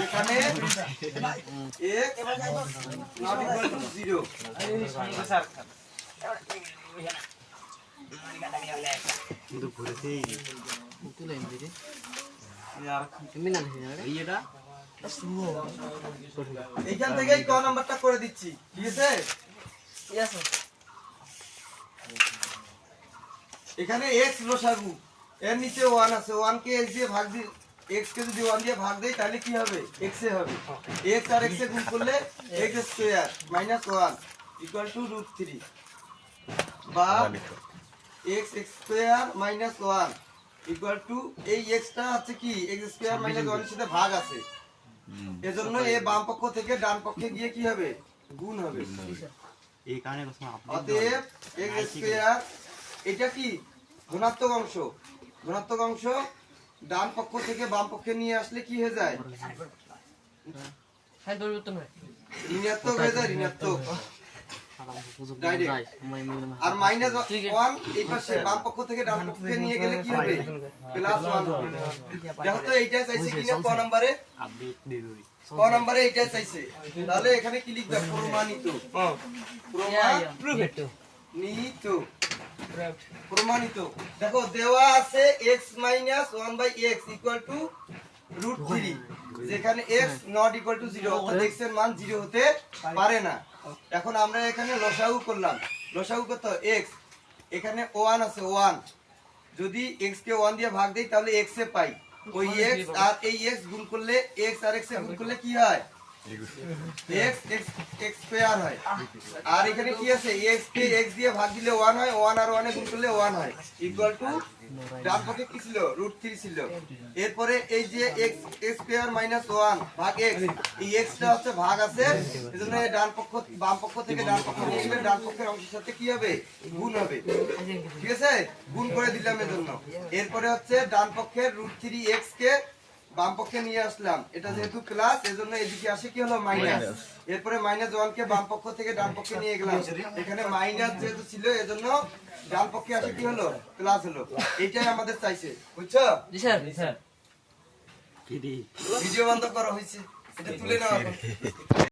যেখানে equal to zero এইখান থেকেই ক নাম্বারটা করে দিচ্ছি। ঠিক আছে? এখানে x লসাগু এর নিচে ওয়ান আছে। ওয়ান কে x দিয়ে ভাগ দি x কে যদি ওয়ান দিয়ে ভাগ দেই তাহলে কি হবে? X এ হবে। X আর x এ গুণ করলে x square minus one equal to root three বা x square minus one equal to এই x টা হচ্ছে কি? X স্কয়ার মাইনাস ওয়ানের সাথে ভাগ আছে। এজন্য এ বাম পক্ষ থেকে ডান পক্ষে গিয়ে কি হবে? গুণ হবে। অতএব x স্কয়ার এটা কি? ধনাত্মক অংশ। ধনাত্মক অংশ ডান পক্ষ থেকে বাম পক্ষে নিয়ে আসলে কি হয়ে যায়? ঋণাত্মক হয়ে যায় ঋণাত্মক। আর মাইনাস ওয়ান এই পাশে বাম পক্ষ থেকে ডান পক্ষে নিয়ে গেলে কি হবে? প্লাস ওয়ান দেখো তো এইটা চাইছে কিনা? ক নম্বরে? ক নম্বরে এইটা চাইছে। তাহলে এখানে কি লিখবে? প্রমাণিত। প্রমাণিত। প্রমাণিত। দেখো দেওয়া আছে x minus one by x equal to root three যেখানে x not equal to zero অর্থাৎ x এর মান জিরো হতে পারে না। এখন আমরা এখানে লসাগু করলাম। লসাগু কত x এখানে ওয়ান আছে ওয়ান যদি x কে ওয়ান দিয়ে ভাগ দেই তাহলে x এ পাই। ওই x আর এই x গুণ করলে x আর x এ গুণ করলে কি হয়? X x x স্কয়ার হয়। আর এখানে কি আছে? X কে x দিয়ে ভাগ দিলে 1 হয় 1 আর 1 এ গুণ করলে 1 হয়। ইকুয়াল টু ডান পক্ষে কি ছিল? √3 ছিল। এরপরে এই যে x x স্কয়ার 1 ভাগ x, এই x টা হচ্ছে ভাগ আছে। এজন্য ডান পক্ষ, বাম পক্ষ থেকে ডান পক্ষ নিয়ে গেলে ডান পক্ষের অংশের সাথে কি হবে? গুণ হবে। ঠিক আছে? গুণ করে দিলাম এজন্য। এরপরে হচ্ছে ডান পক্ষের √3x কে বাম পক্ষে নিয়ে আসলাম। এটা যেহেতু প্লাস এজন্য এদিকে আসে কি হলো? মাইনাস এরপরে মাইনাস ওয়ান কে বাম পক্ষ থেকে ডান পক্ষে নিয়ে গেলাম। এখানে মাইনাস যেহেতু ছিল এজন্য ডান পক্ষে আসে কি হলো? প্লাস হলো। এটাই আমাদের চাইছে। বুঝছ? ভিডিও বন্ধ করা হয়েছে। এটা তুলে নেওয়া